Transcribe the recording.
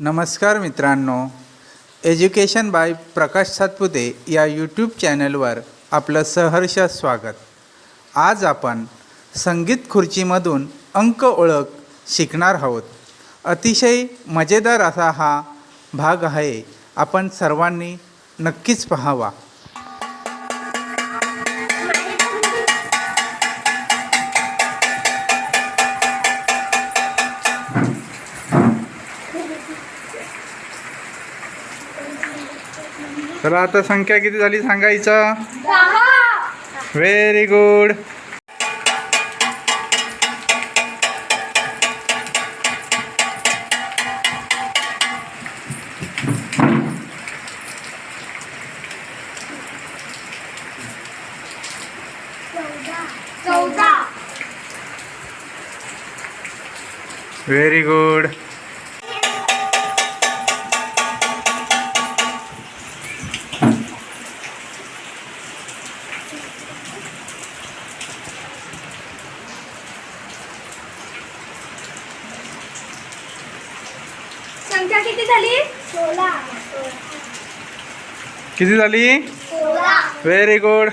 नमस्कार मित्रांनो. Education bye प्रकाश सातपुते या यूट्यूब चॅनलवर आपलं सहर्ष स्वागत. आज आपण संगीत खुर्चीमधून अंक ओळख शिकणार आहोत. अतिशय मजेदार असा हा भाग आहे. आपण सर्वांनी नक्कीच पाहावा. चला आता संख्या किती झाली सांगायचं? व्हेरी गुड व्हेरी गुड संख्या किती झाली? सोळा. किती झाली? Very good